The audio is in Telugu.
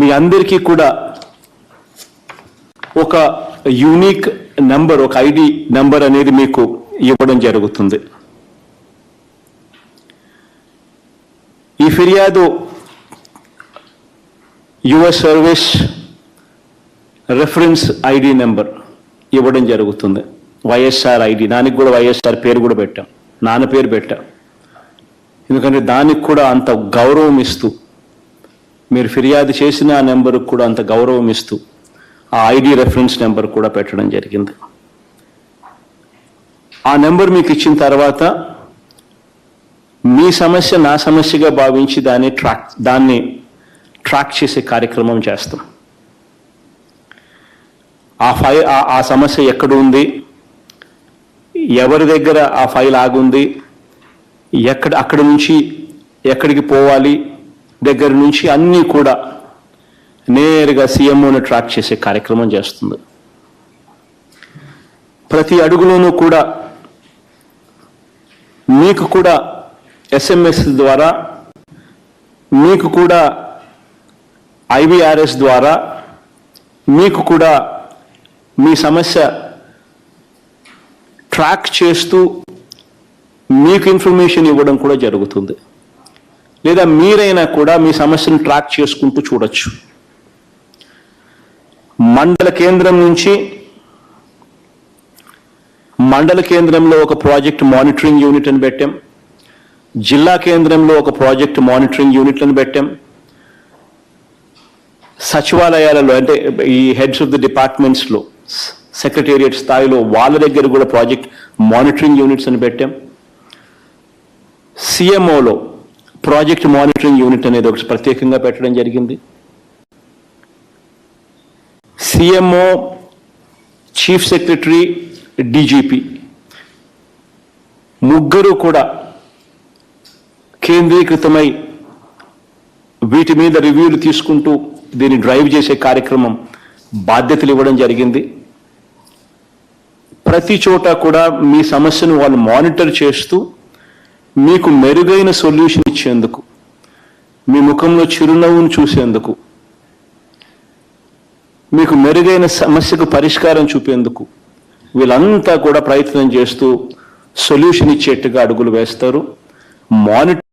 మీ అందరికీ కూడా ఒక యూనిక్ నంబర్ ఒక ఐడి నంబర్ అనేది మీకు ఇవ్వడం జరుగుతుంది. ఈ ఫిర్యాదు your service reference ID number ఇవ్వడం జరుగుతుంది. వైఎస్ఆర్ ఐడి దానికి కూడా వైఎస్ఆర్ పేరు కూడా పెట్టాం. నాన్న పేరు పెట్టాం. ఎందుకంటే దానికి కూడా అంత గౌరవం ఇస్తూ మీరు ఫిర్యాదు చేసిన ఆ నెంబర్కి కూడా అంత గౌరవం ఇస్తూ ఆ ఐడి రెఫరెన్స్ నెంబర్ కూడా పెట్టడం జరిగింది. ఆ నెంబర్ మీకు ఇచ్చిన తర్వాత మీ సమస్య నా సమస్యగా భావించి దాన్ని ట్రాక్ దాన్ని ట్రాక్ చేసే కార్యక్రమం చేస్తాం. ఆ ఫైల్ ఆ- ఆ సమస్య ఎక్కడ ఉంది? ఎవరి దగ్గర ఆ ఫైల్ ఆగుంది? ఎక్కడ అక్కడి నుంచి ఎక్కడికి పోవాలి? దగ్గర నుంచి అన్నీ కూడా నేరుగా సీఎంఓని ట్రాక్ చేసే కార్యక్రమం చేస్తుంది. ప్రతి అడుగులోనూ కూడా మీకు కూడా ఎస్ఎంఎస్ ద్వారా మీకు కూడా ఐవిఆర్ఎస్ ద్వారా మీకు కూడా మీ సమస్య ట్రాక్ చేస్తూ మీకు ఇన్ఫర్మేషన్ ఇవ్వడం కూడా జరుగుతుంది. లేదా మీరైనా కూడా మీ సమస్యను ట్రాక్ చేసుకుంటూ చూడొచ్చు. మండల కేంద్రం నుంచి మండల కేంద్రంలో ఒక ప్రాజెక్ట్ మానిటరింగ్ యూనిట్ అని పెట్టాం. జిల్లా కేంద్రంలో ఒక ప్రాజెక్ట్ మానిటరింగ్ యూనిట్లను పెట్టాం. సచివాలయాలలో అంటే ఈ హెడ్స్ ఆఫ్ ది డిపార్ట్మెంట్స్లో సెక్రటేరియట్ స్థాయిలో వాళ్ళ దగ్గర కూడా ప్రాజెక్ట్ మానిటరింగ్ యూనిట్స్ అని పెట్టాం. సిఎంఓలో ప్రాజెక్ట్ మానిటరింగ్ యూనిట్ అనేది ఒకటి ప్రత్యేకంగా పెట్టడం జరిగింది. సిఎంఓ చీఫ్ సెక్రటరీ డీజీపీ ముగ్గురు కూడా కేంద్రీకృతమై వీటి మీద రివ్యూలు తీసుకుంటూ దీన్ని డ్రైవ్ చేసే కార్యక్రమం బాధ్యతలు ఇవ్వడం జరిగింది. ప్రతి చోట కూడా మీ సమస్యను వాళ్ళు మానిటర్ చేస్తూ మీకు మెరుగైన సొల్యూషన్ ఇచ్చేందుకు మీ ముఖంలో చిరునవ్వును చూసేందుకు మీకు మెరుగైన సమస్యకు పరిష్కారం చూపేందుకు వీళ్ళంతా కూడా ప్రయత్నం చేస్తూ సొల్యూషన్ ఇచ్చేట్టుగా అడుగులు వేస్తారు. మానిటర్